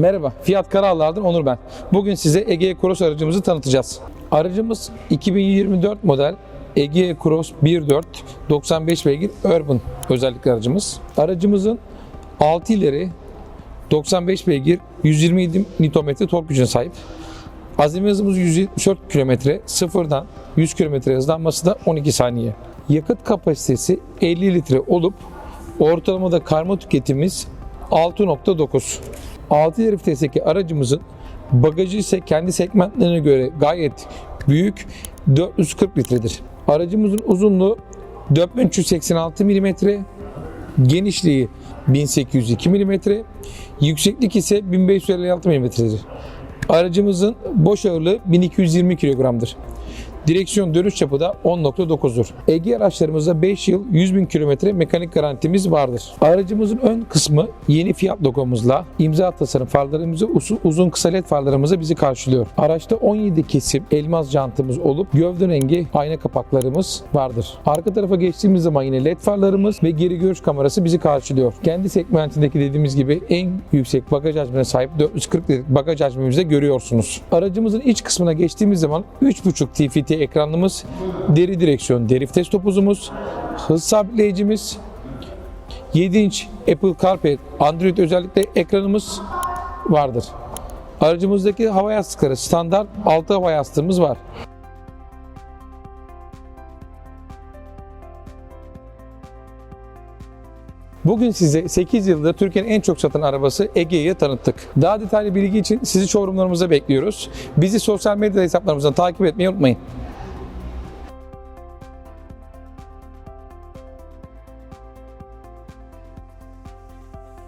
Merhaba, Fiyat Kararlar'dan Onur ben. Bugün size Egea Cross aracımızı tanıtacağız. Aracımız 2024 model Egea Cross 1.4 95 beygir Urban özellikli aracımız. Aracımızın 6 ileri 95 beygir 127 Nm tork gücüne sahip. Azami hızımız 174 km, sıfırdan 100 km hızlanması da 12 saniye. Yakıt kapasitesi 50 litre olup ortalamada karma tüketimimiz 6.9. 6 ileri aracımızın bagajı ise kendi segmentlerine göre gayet büyük 440 litredir. Aracımızın uzunluğu 4386 mm, genişliği 1802 mm, yükseklik ise 1556 mm'dir. Aracımızın boş ağırlığı 1220 kilogramdır. Direksiyon dönüş çapı da 10.9'dur. Ege araçlarımızda 5 yıl 100 bin kilometre mekanik garantimiz vardır. Aracımızın ön kısmı yeni Fiat logomuzla imza tasarım farlarımızı uzun, kısa led farlarımızla bizi karşılıyor. Araçta 17 kesim elmas jantımız olup gövde rengi ayna kapaklarımız vardır. Arka tarafa geçtiğimiz zaman yine led farlarımız ve geri görüş kamerası bizi karşılıyor. Kendi segmentindeki dediğimiz gibi en yüksek bagaj hacmine sahip 440 litrelik bagaj hacmimizde görüyorsunuz. Aracımızın iç kısmına geçtiğimiz zaman 3.5 TFT ekranımız, deri direksiyon, deri vites topuzumuz, hız sabitleyicimiz, 7 inç Apple CarPlay Android özellikle ekranımız vardır. Aracımızdaki hava yastıkları standart 6 hava yastığımız var. Bugün size 8 yıldır Türkiye'nin en çok satan arabası Ege'yi tanıttık. Daha detaylı bilgi için sizi showroomlarımıza bekliyoruz. Bizi sosyal medya hesaplarımızdan takip etmeyi unutmayın.